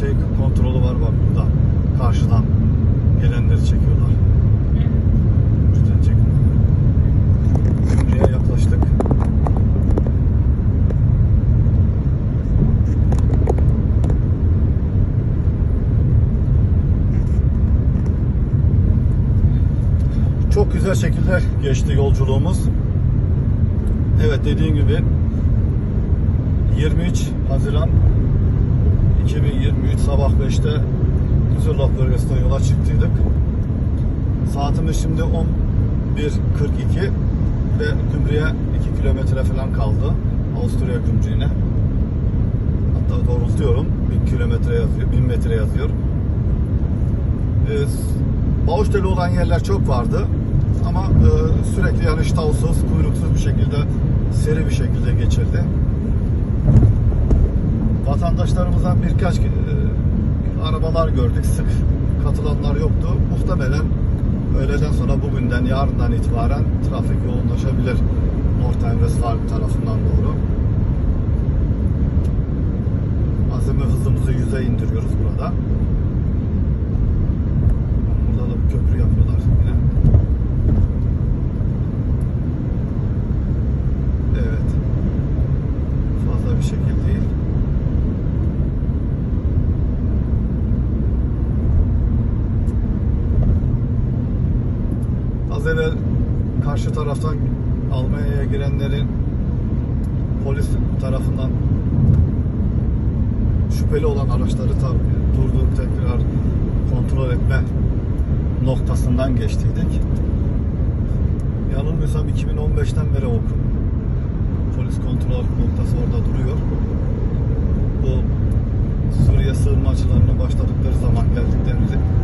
şey kontrolü var bak burada. Karşıdan gelenleri çekiyorlar. Üstten çekiyorlar. Buraya yaklaştık. Çok güzel şekilde geçti yolculuğumuz. Evet dediğim gibi 23 Haziran 2023 sabah 5'te Güzerlaf bölgesinden yola çıktıydık. Saatimiz şimdi 11.42 ve Kümri'ye 2 kilometre falan kaldı. Avusturya Kümrü'ne. Hatta doğrultuyorum. 1000 kilometre yazıyor, 1000 metre yazıyor. Ee, Bağışteli olan yerler çok vardı. Ama e, sürekli yanış tavsız, kuyruksuz bir şekilde, seri bir şekilde geçirdi. Vatandaşlarımızdan birkaç e, arabalar gördük. Sık katılanlar yoktu. Muhtemelen öğleden sonra bugünden, yarından itibaren trafik yoğunlaşabilir. Nordrhein-Westfalen tarafından doğru. Azami hızımızı yüze indiriyoruz. Burada az evvel karşı taraftan Almanya'ya girenlerin polis tarafından şüpheli olan araçları durdurup tekrar kontrol etme noktasından geçtiydik. Yanılmıyorsam 2015'ten beri o polis kontrol noktası orada duruyor. Bu Suriye sığınmacılarını başladıkları zaman geldiklerinde